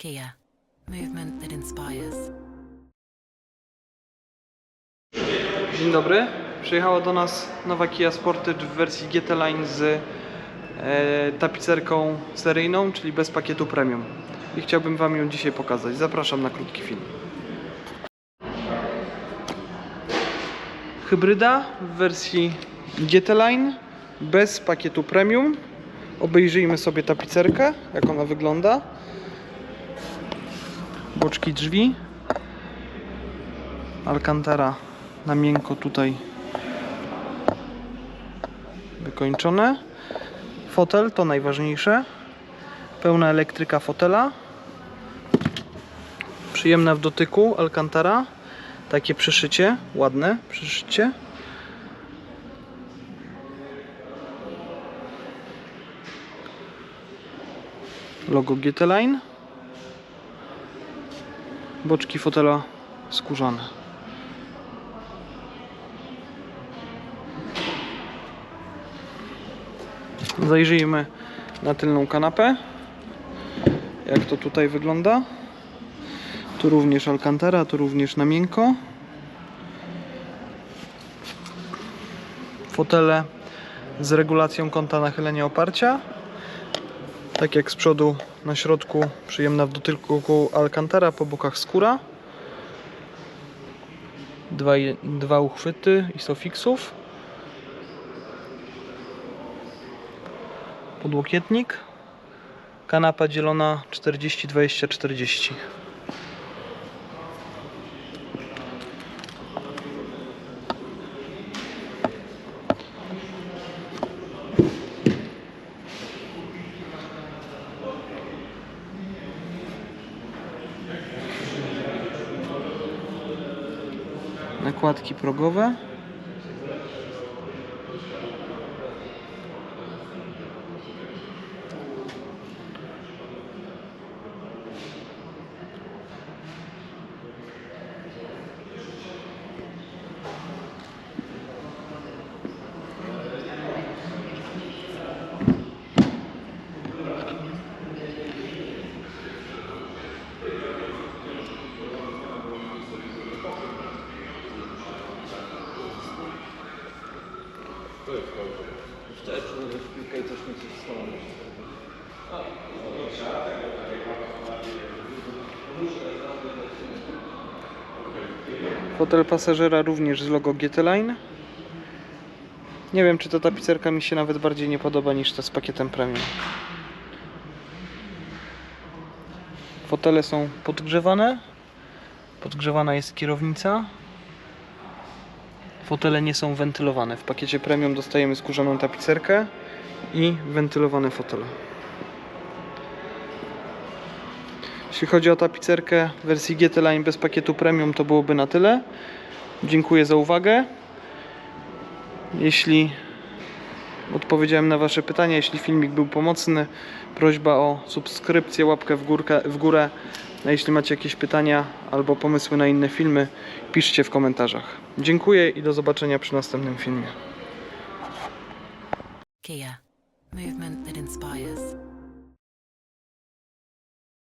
Kia. Movement that inspires. Dzień dobry. Przyjechała do nas nowa Kia Sportage w wersji GT Line z e, tapicerką seryjną, czyli bez pakietu premium. I chciałbym Wam ją dzisiaj pokazać. Zapraszam na krótki film. Hybryda w wersji GT Line bez pakietu premium. Obejrzyjmy sobie tapicerkę, jak ona wygląda. Boczki drzwi. Alcantara na miękko tutaj wykończone. Fotel to najważniejsze. Pełna elektryka fotela. Przyjemna w dotyku Alcantara. Takie przyszycie, ładne przyszycie. Logo GT Line. Boczki fotela skórzane. Zajrzyjmy na tylną kanapę. Jak to tutaj wygląda. Tu również Alcantara, tu również na miękko. Fotele z regulacją kąta nachylenia oparcia. Tak jak z przodu na środku przyjemna w dotyku Alcantara, po bokach skóra. Dwa, dwa uchwyty isofixów. podłokietnik kanapa dzielona nakładki progowe. 40 20 40 nakładki progowe Fotel pasażera również z logo GT Line. Nie wiem, czy ta tapicerka mi się nawet bardziej nie podoba niż ta z pakietem premium. Fotele są podgrzewane. Podgrzewana jest kierownica. Fotele nie są wentylowane. W pakiecie premium dostajemy skórzaną tapicerkę i wentylowane fotele. Jeśli chodzi o tapicerkę w wersji GT Line bez pakietu premium, to byłoby na tyle. Dziękuję za uwagę. Jeśli odpowiedziałem na Wasze pytania, jeśli filmik był pomocny, prośba o subskrypcję, łapkę w, górkę, w górę. A jeśli macie jakieś pytania albo pomysły na inne filmy, piszcie w komentarzach. Dziękuję i do zobaczenia przy następnym filmie. Kia. Movement that inspires.